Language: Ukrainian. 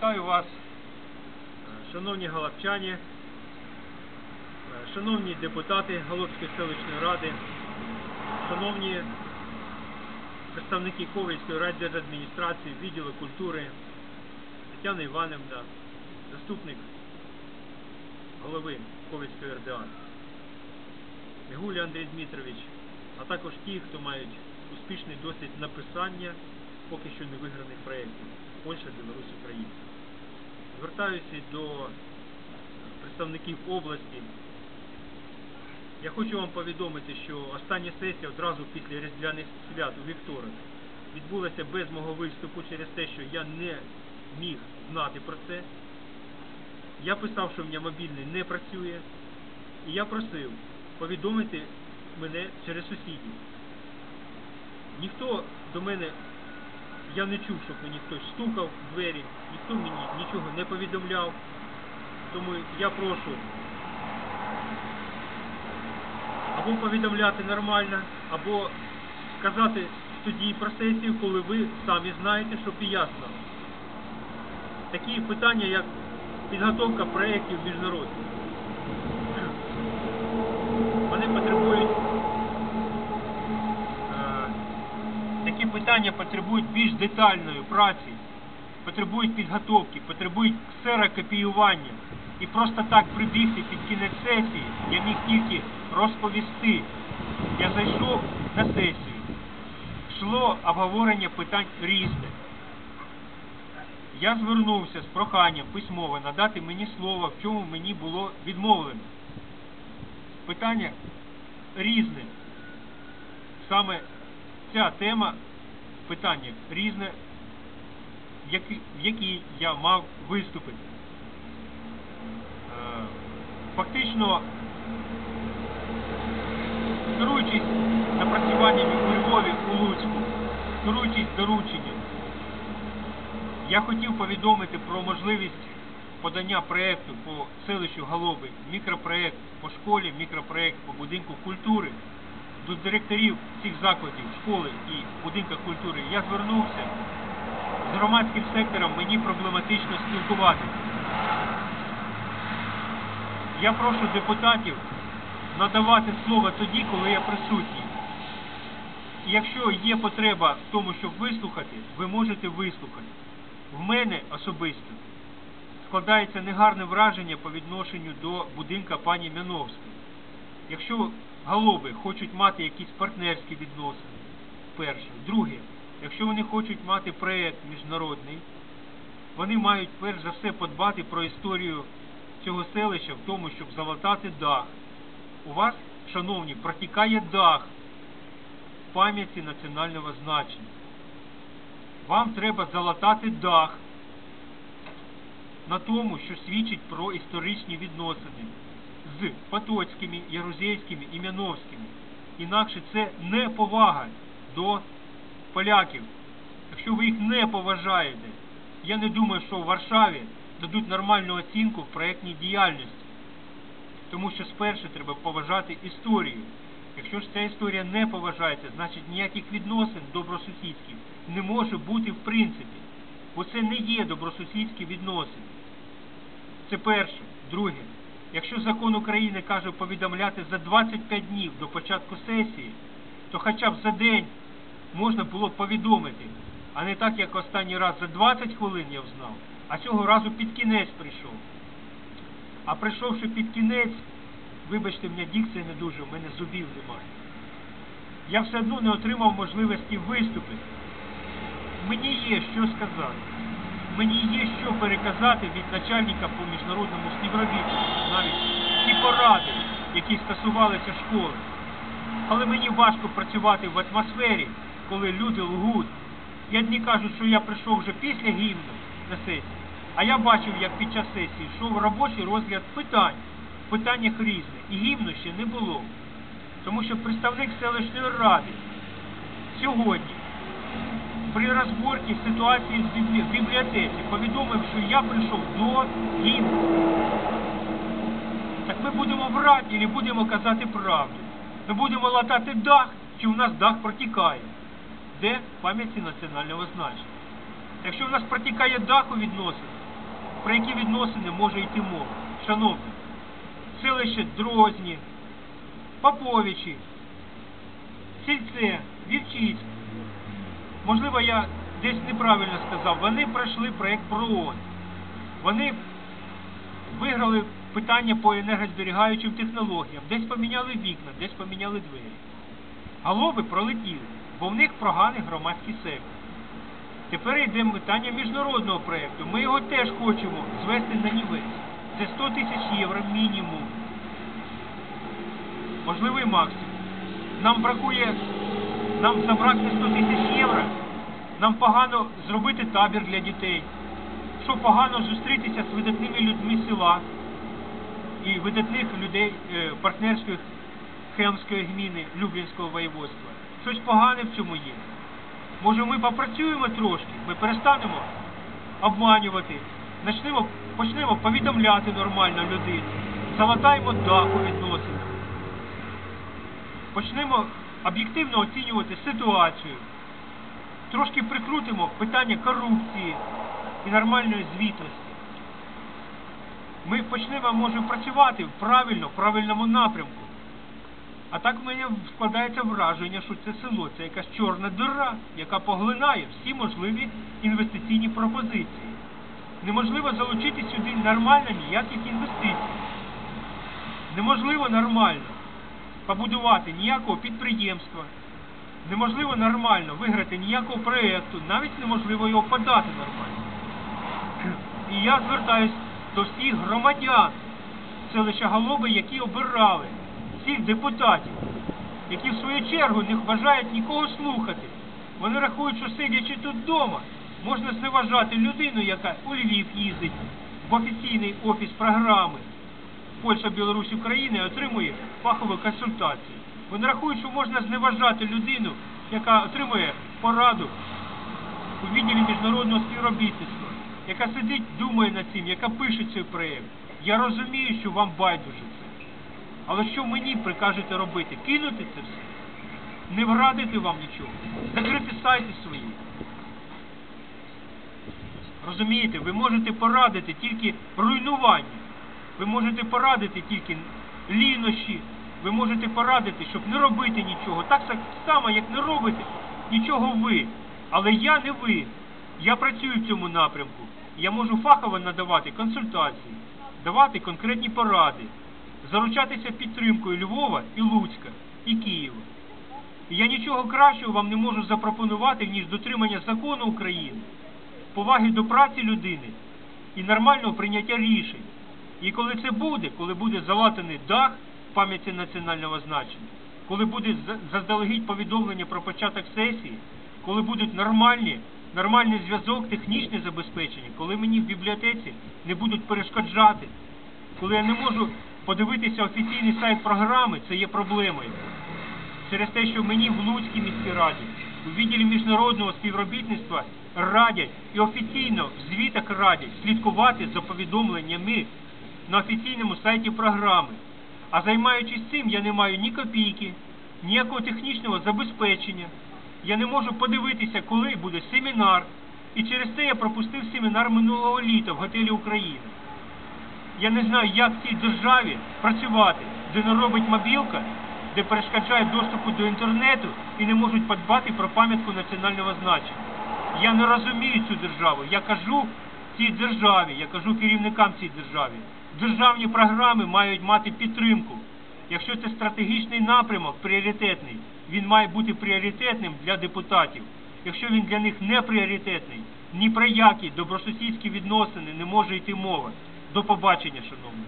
Вітаю вас, е, шановні галапчані, е, шановні депутати Галопської селищної ради, шановні представники Ковальської райдержадміністрації, відділу культури, Тетяна Іванівна, заступник голови Ковальської РДА, Мігуля Андрій Дмитрович, а також ті, хто мають успішний досвід написання поки що не виграних проєктів Польща, Білорусь, Україна. Звертаюся до представників області. Я хочу вам повідомити, що остання сесія одразу після Різдвяних свят у вівторок відбулася без мого виступу через те, що я не міг знати про це. Я писав, що в мене мобільний не працює, і я просив повідомити мене через сусідів. Ніхто до мене, я не чув, щоб мені хтось стукав в двері, ніхто мені нічого не повідомляв. Тому я прошу або повідомляти нормально, або сказати тоді сесію, коли ви самі знаєте, щоб і. Такі питання, як підготовка проєктів міжнародних. Вони потребують е, такі питання потребують більш детальної праці, потребують підготовки, потребують ксерокопіювання. І просто так прибігти під кінець сесії я міг тільки розповісти. Я зайшов на сесію. Йшло обговорення питань різних. Я звернувся з проханням письмово надати мені слово, в чому мені було відмовлено. Питання різне. Саме ця тема питання різне, в якій- я мав виступити. Е, Фактично, керуючись напрацюваннями у Львові, у Луцьку, керуючись дорученням, я хотів повідомити про можливість подання проєкту по селищу Галоби, мікропроєкт по школі, мікропроєкт по будинку культури до директорів цих закладів, школи і будинка культури. Я звернувся з громадським сектором, мені проблематично спілкуватися. Я прошу депутатів надавати слово тоді, коли я присутній. І Якщо є потреба в тому, щоб вислухати, ви можете вислухати. В мене особисто складається негарне враження по відношенню до будинка пані Мяновської. Якщо галоби хочуть мати якісь партнерські відносини, перше. Друге, якщо вони хочуть мати проєкт міжнародний, вони мають перш за все подбати про історію цього селища в тому, щоб залатати дах. У вас, шановні, протікає дах пам'яті національного значення. Вам треба залатати дах на тому, що свідчить про історичні відносини з Потоцькими, Ярузейськими і Мяновськими. Інакше це не повага до поляків. Якщо ви їх не поважаєте, я не думаю, що в Варшаві дадуть нормальну оцінку в проєктній діяльності. Тому що спершу треба поважати історію. Якщо ж ця історія не поважається, значить ніяких відносин добросусідських не може бути в принципі. Бо це не є добросусідські відносини. Це перше. Друге. Якщо закон України каже повідомляти за 25 днів до початку сесії, то хоча б за день можна було повідомити, а не так, як останній раз за 20 хвилин я взнав, а цього разу під кінець прийшов. А прийшовши під кінець, вибачте, мене дікція не дуже, в мене зубів немає. Я все одно не отримав можливості виступити. Мені є що сказати. Мені є що переказати від начальника по міжнародному співробітництву, навіть ті поради, які стосувалися школи. Але мені важко працювати в атмосфері, коли люди лгуть. І одні кажуть, що я прийшов вже після гімну на сесію, а я бачив, як під час сесії йшов робочий розгляд питань, в питаннях різних, і гімну ще не було. Тому що представник селищної ради сьогодні при розборці ситуації в бібліотеці повідомив, що я прийшов до гімну. Так ми будемо врати чи будемо казати правду? Ми будемо латати дах, чи у нас дах протікає? Де пам'яті національного значення? Якщо в нас протікає дах у відносинах, про які відносини може йти мова? Шановні, селище Дрозні, Поповичі, Сільце, Вівчиськ. Можливо, я десь неправильно сказав. Вони пройшли проєкт ПРООН. Вони виграли питання по енергозберігаючим технологіям, десь поміняли вікна, десь поміняли двері. Голови пролетіли, бо в них проганий громадський сектор. Тепер йде питання міжнародного проєкту. Ми його теж хочемо звести на нівець. Це 100 тисяч євро мінімум. Можливий максимум. Нам бракує, нам забракне 100 тисяч євро. Нам погано зробити табір для дітей. Що погано зустрітися з видатними людьми села і видатних людей е, партнерських Хемської гміни Люблінського воєводства. Щось погане в цьому є. Може ми попрацюємо трошки, ми перестанемо обманювати, почнемо, почнемо повідомляти нормально людину, залатаємо дах у відносинах, почнемо об'єктивно оцінювати ситуацію, трошки прикрутимо питання корупції і нормальної звітності. Ми почнемо, може, працювати правильно, в правильному напрямку. А так в мене складається враження, що це село це якась чорна дира, яка поглинає всі можливі інвестиційні пропозиції. Неможливо залучити сюди нормально ніяких інвестицій. Неможливо нормально побудувати ніякого підприємства. Неможливо нормально виграти ніякого проєкту, навіть неможливо його подати нормально. І я звертаюсь до всіх громадян селища Голоби, які обирали всіх депутатів, які в свою чергу не бажають нікого слухати. Вони рахують, що сидячи тут вдома, можна зневажати людину, яка у Львів їздить в офіційний офіс програми Польща, Білорусь, Україна і отримує фахову консультацію. Вони рахують, що можна зневажати людину, яка отримує пораду у відділі міжнародного співробітництва, яка сидить, думає над цим, яка пише цей проєкт. Я розумію, що вам байдуже це. Але що мені прикажете робити? Кинути це все? Не врадити вам нічого? Закрити сайти свої? Розумієте, ви можете порадити тільки руйнування. Ви можете порадити тільки лінощі. Ви можете порадити, щоб не робити нічого. Так само, як не робите нічого ви. Але я не ви. Я працюю в цьому напрямку. Я можу фахово надавати консультації, давати конкретні поради, заручатися підтримкою Львова і Луцька і Києва. Я нічого кращого вам не можу запропонувати, ніж дотримання закону України, поваги до праці людини і нормального прийняття рішень. І коли це буде, коли буде залатаний дах пам'яті національного значення, коли буде за- заздалегідь повідомлення про початок сесії, коли будуть нормальні, нормальний зв'язок, технічне забезпечення, коли мені в бібліотеці не будуть перешкоджати, коли я не можу подивитися офіційний сайт програми, це є проблемою. Через те, що мені в Луцькій міській раді, у відділі міжнародного співробітництва радять і офіційно в звітах радять слідкувати за повідомленнями на офіційному сайті програми. А займаючись цим, я не маю ні копійки, ніякого технічного забезпечення. Я не можу подивитися, коли буде семінар. І через це я пропустив семінар минулого літа в готелі Україна. Я не знаю, як в цій державі працювати, де не робить мобілка, де перешкоджають доступу до інтернету і не можуть подбати про пам'ятку національного значення. Я не розумію цю державу. Я кажу цій державі, я кажу керівникам цій державі. Державні програми мають мати підтримку. Якщо це стратегічний напрямок, пріоритетний, він має бути пріоритетним для депутатів. Якщо він для них не пріоритетний, ні про які добросусідські відносини не може йти мова. До побачення, шановні.